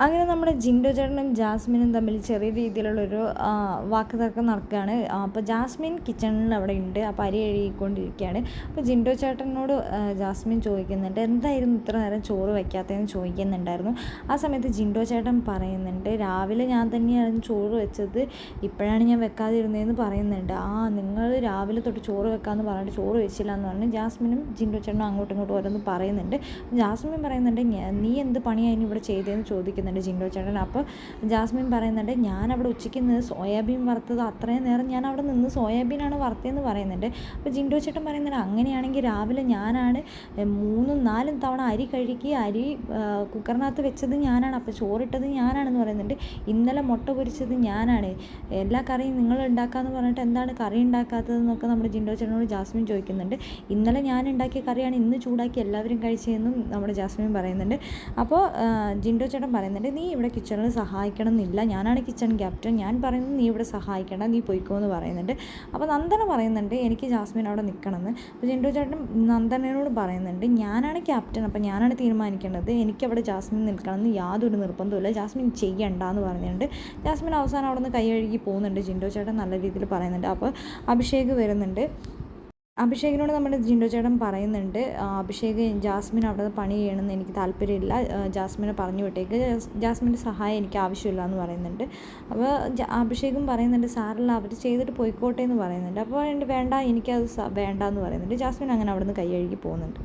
അങ്ങനെ നമ്മുടെ ജിൻഡോ ചേട്ടനും ജാസ്മിനും തമ്മിൽ ചെറിയ രീതിയിലുള്ളൊരു വാക്ക് തർക്കം നടക്കുകയാണ്. അപ്പോൾ ജാസ്മിൻ കിച്ചണിൽ അവിടെ ഉണ്ട് അപ്പോൾ അരി എഴുതിക്കൊണ്ടിരിക്കുകയാണ് അപ്പോൾ ജിൻഡോ ചേട്ടനോട് ജാസ്മിൻ ചോദിക്കുന്നുണ്ട് എന്തായിരുന്നു ഇത്ര നേരം ചോറ് വയ്ക്കാത്തതെന്ന് ചോദിക്കുന്നുണ്ടായിരുന്നു? ആ സമയത്ത് ജിൻഡോ ചേട്ടൻ പറയുന്നുണ്ട് രാവിലെ ഞാൻ തന്നെയാണ് ചോറ് വെച്ചത്. ഇപ്പോഴാണ് ഞാൻ വെക്കാതിരുന്നതെന്ന് പറയുന്നുണ്ട്. ആ നിങ്ങൾ രാവിലെ തൊട്ട് ചോറ് വെക്കാമെന്ന് പറഞ്ഞിട്ട് ചോറ് വെച്ചില്ല എന്ന് പറഞ്ഞ് ജാസ്മിനും ജിൻഡോ ചേട്ടനും അങ്ങോട്ടും ഇങ്ങോട്ടും ഓരോന്ന് പറയുന്നുണ്ട്. ജാസ്മിൻ പറയുന്നുണ്ട് നീ എന്ത് പണിയാണ് ഇവിടെ ചെയ്തതെന്ന് ചോദിക്കുന്നു? ചോദിക്കുന്നുണ്ട് ജിൻഡോ ചേട്ടൻ. അപ്പോൾ ജാസ്മിൻ പറയുന്നുണ്ട് ഞാൻ അവിടെ ഉച്ചയ്ക്ക് നിന്ന് സോയാബീൻ വറുത്തത് അത്രയും നേരം ഞാൻ അവിടെ നിന്ന് സോയാബീനാണ് വറുത്തതെന്ന് പറയുന്നുണ്ട്. അപ്പോൾ ജിൻഡോ ചേട്ടൻ പറയുന്നുണ്ട് അങ്ങനെയാണെങ്കിൽ രാവിലെ ഞാനാണ് മൂന്നും നാലും തവണ അരി കഴുകി അരി കുക്കറിനകത്ത് വെച്ചത് ഞാനാണ് അപ്പോൾ ചോറിട്ടത് ഞാനാണെന്ന് പറയുന്നുണ്ട്. ഇന്നലെ മുട്ട പൊരിച്ചത് ഞാനാണ്. എല്ലാ കറിയും നിങ്ങൾ ഉണ്ടാക്കാമെന്ന് പറഞ്ഞിട്ട് എന്താണ് കറി ഉണ്ടാക്കാത്തതെന്നൊക്കെ നമ്മുടെ ജിൻഡോ ചേട്ടനോട് ജാസ്മിൻ ചോദിക്കുന്നുണ്ട്. ഇന്നലെ ഞാൻ ഉണ്ടാക്കിയ കറിയാണ് ഇന്ന് ചൂടാക്കി എല്ലാവരും കഴിച്ചതെന്നും നമ്മുടെ ജാസ്മിൻ പറയുന്നുണ്ട്. അപ്പോൾ ജിൻഡോ ചേട്ടൻ പറയുന്നത് പറയുന്നുണ്ട് നീ ഇവിടെ കിച്ചണിൽ സഹായിക്കണം എന്നില്ല ഞാനാണ് കിച്ചൺ ക്യാപ്റ്റൻ. ഞാൻ പറയുന്നത് നീ ഇവിടെ സഹായിക്കണം. നീ പോയിക്കോ എന്ന് പറയുന്നുണ്ട്. അപ്പോൾ നന്ദന പറയുന്നുണ്ട് എനിക്ക് ജാസ്മിൻ അവിടെ നിൽക്കണമെന്ന്. അപ്പോൾ ജിൻഡു ചേട്ടൻ നന്ദനയോട് പറയുന്നുണ്ട് ഞാനാണ് ക്യാപ്റ്റൻ. അപ്പോൾ ഞാനാണ് തീരുമാനിക്കേണ്ടത്. എനിക്കവിടെ ജാസ്മിൻ നിൽക്കണമെന്ന് യാതൊരു നിർബന്ധമില്ല ജാസ്മിൻ ചെയ്യണ്ട എന്ന് പറയുന്നുണ്ട്. ജാസ്മിൻ അവസാനം അവിടെ നിന്ന് കൈ കഴുകി പോകുന്നുണ്ട്. ജിൻഡോ ചേട്ടൻ നല്ല രീതിയിൽ പറയുന്നുണ്ട്. അപ്പോൾ അഭിഷേക് വരുന്നുണ്ട്. അഭിഷേകിനോട് നമ്മുടെ ജിൻഡോ ചേട്ടൻ പറയുന്നുണ്ട് അഭിഷേക് ജാസ്മിൻ അവിടെ പണി ചെയ്യണമെന്ന് എനിക്ക് താല്പര്യമില്ല. ജാസ്മിനെ പറഞ്ഞു വിട്ടേക്ക്. ജാസ്മിന്റെ സഹായം എനിക്ക് ആവശ്യമില്ല എന്ന് പറയുന്നുണ്ട്. അപ്പോൾ അഭിഷേകും പറയുന്നുണ്ട് സാറല്ല അവർ ചെയ്തിട്ട് പോയിക്കോട്ടെ എന്ന് പറയുന്നുണ്ട്. അപ്പോൾ വേണ്ട എനിക്കത് വേണ്ട എന്ന് പറയുന്നുണ്ട്. ജാസ്മിൻ അങ്ങനെ അവിടെ നിന്ന് കൈ കഴുകി പോകുന്നുണ്ട്.